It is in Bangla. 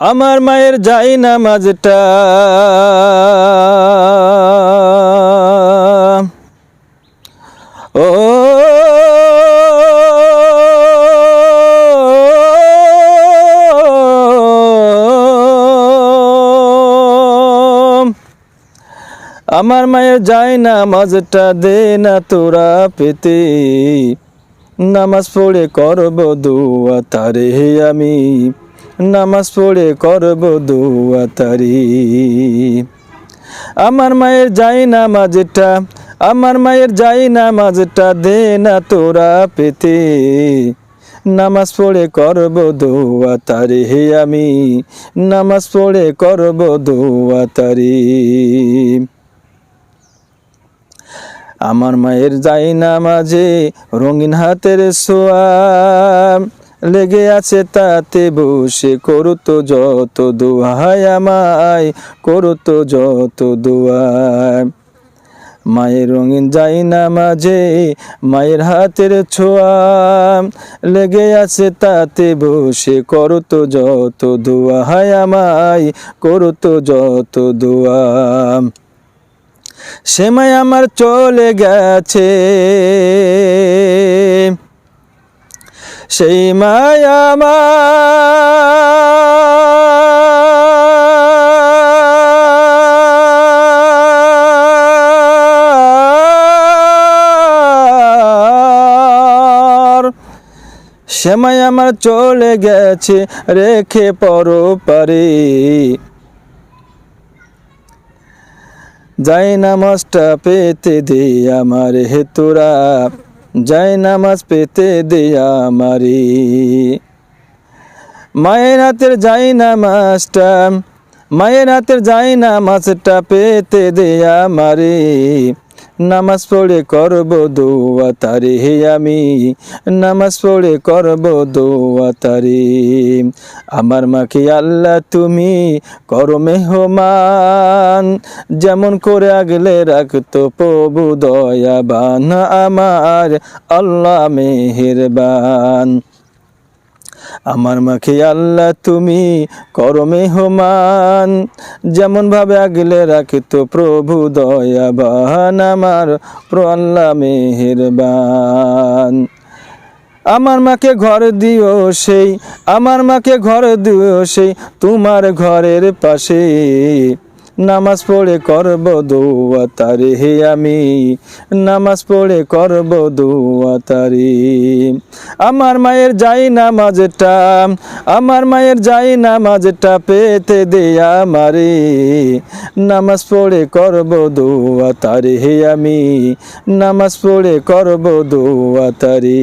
আমার মায়ের যাই নামাজটা। ও, আমার মায়ের যাই নামাজটা দে না তোরা পেতে। নামাজ পড়ে করব দুয়া তারে আমি। নামাজ পড়ে করব দুয়া তারি। আমার মায়ের যাই নামাজটা, আমার মায়ের যাই নামাজটা দে না তোরা পেতে। নামাজ পড়ে করব দোয়া তারে হে আমি, নামাজ পড়ে করব দোয়া তারি। আমার মায়ের যাই নামাজে রঙিন হাতের সোয়া লেগে আছে তাতে বসে। করতো যত দোহাই আমায় করতো যত দোয়ায় মায়ের রঙিন যাই না মাঝে, মায়ের হাতের ছোঁয়া। লেগে আছে তাতে বসে। করতো যত দোয়া হায় আমায় করতো যত দোয়া সেমাই আমার চলে গেছে। সেই সেমাই আমার চলে গেছে রেখে পর পারে। যাই নামাজটা পেতে দে আমার হেতুরা। যাই নামাজ পেতে দেয়া মারি মায়ের হাতের যাই নামাজটা, মায়ের হাতের যাই নামাজটা পেতে দেয়া আমারে। নামাজ পড়ে করব দোয়া তারে, হে আমি নামাজ পড়ে করব দোয়া তারে। আমার মাকে আল্লাহ তুমি করো মেহমান, যেমন করে আগলে রাখতো প্রভু দয়াবান, আমার আল্লাহ মেহেরবান। আমার মাকে আল্লাহ তুমি করো যেমন ভাবে আগলে রাখতো প্রভু দয়াবান আমার প্র আল্লাহ মেহেরবান। আমার মাকে ঘর দিও সেই, আমার মাকে ঘর দিও সেই, তোমার ঘরের পাশে। নামাজ পড়ে করব দোয়া তারে, হে আমি নামাজ পড়ে করব দোয়া তারে। আমার মায়ের যাই নামাজটা, আমার মায়ের যাই নামাজটা পেতে দে আমারে। নামাজ পড়ে করব দোয়া তারে, হে আমি নামাজ পড়ে করব দোয়া তারে।